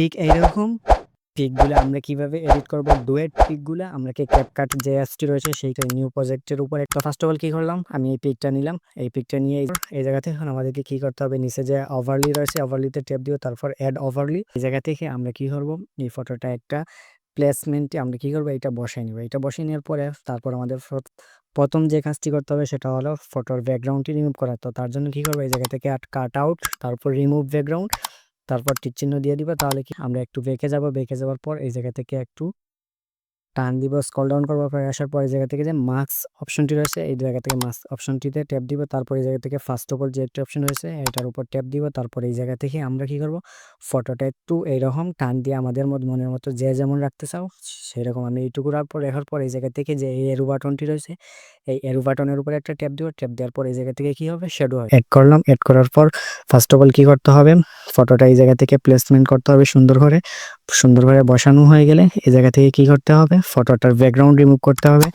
ঠিক এইরকম। পিকগুলো আমরা কীভাবে এডিট করব? ডুয়েট পিকগুলো, আমরা কি ক্যাপকাট যে অ্যাপসটি রয়েছে, সেইটা নিউ প্রজেক্টের উপর একটা ফার্স্ট অফ অল কী করলাম? আমি এই পিকটা নিলাম। এই পিকটা নিয়ে এই- জায়গা থেকে আমাদেরকে কী করতে হবে? নিচে যে ওভারলি রয়েছে ওভারলিতে ট্যাপ দিব তারপর অ্যাড ওভারলি এই জায়গা থেকে আমরা কি করব? এই ফটোটা একটা প্লেসমেন্টে আমরা কি করব? এটা বসাই নিব। এটা বসিয়ে নেওয়ার পরে তারপর আমাদের প্রথম যে কাজটি করতে হবে, সেটা হলো ফটোর ব্যাকগ্রাউন্ডটি রিমুভ করা। তো তার জন্য কি করব? এই জায়গা থেকে কাট আউট তারপর রিমুভ ব্যাকগ্রাউন্ড তারপর টিক চিহ্ন দিয়ে দিবা, তাহলে কি আমরা একটু বেঁকে যাব। বেঁকে যাওয়ার পর এই জায়গা থেকে একটু টান দিব স্কল ডাউন করবার পরে আসার পর এই জায়গা থেকে যে মার্কস অপশনটি রয়েছে, এই জায়গা থেকে মার্কস অপশনটিতে ট্যাপ দিব। তারপর এই জায়গা থেকে ফার্স্ট অফ অল যে একটা অপশন রয়েছে, এটার উপর ট্যাপ দিব। তারপর এই জায়গা থেকে আমরা কি করব? ফটোটা একটু এইরকম টান দিয়ে আমাদের মত মনের মতো যে যেমন রাখতে চাও, সেরকম আমি এইটুকু রাখার পর রাখার পর এই জায়গা থেকে যে এই এরু বাটনটি রয়েছে, এই এরু বাটনের উপরে একটা ট্যাপ দিব। ট্যাপ দেওয়ার পর এই জায়গা থেকে কি হবে? শ্যাডো অ্যাড করলাম। অ্যাড করার পর ফার্স্ট অফ অল কী করতে হবে? ফটোটা এই জায়গা থেকে প্লেসমেন্ট করতে হবে সুন্দর করে। সুন্দর করে বসানো হয়ে গেলে এই জায়গা থেকে কি করতে হবে? ফটোটার ব্যাকগ্রাউন্ড রিমুভ করতে হবে।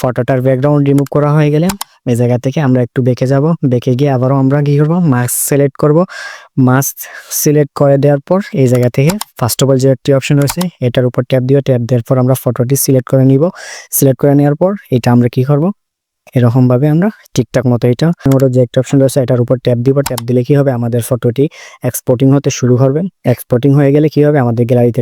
ফটোটার ব্যাকগ্রাউন্ড রিমুভ করা হয়ে গেলে এই জায়গা থেকে আমরা একটু বেঁকে যাব। বেঁকে গিয়ে আবারও আমরা কি করব? মাস্ক সিলেক্ট করব। মাস্ক সিলেক্ট করে দেওয়ার পর এই জায়গা থেকে ফার্স্ট অফ অল যে একটি অপশন রয়েছে, এটার উপর ট্যাপ দিও। ট্যাপ দেওয়ার পর আমরা ফটোটি সিলেক্ট করে নিব। সিলেক্ট করে নেওয়ার পর এটা আমরা কি করব? এরকম ভাবে আমরা ঠিকঠাক মতো এটা আমরা যে একটা অপশন রয়েছে, এটার উপর ট্যাপ দিব। ট্যাপ দিলে কি হবে? আমাদের ফটোটি এক্সপোর্টিং হতে শুরু করবে। এক্সপোর্টিং হয়ে গেলে কি হবে? আমাদের গ্যালারিতে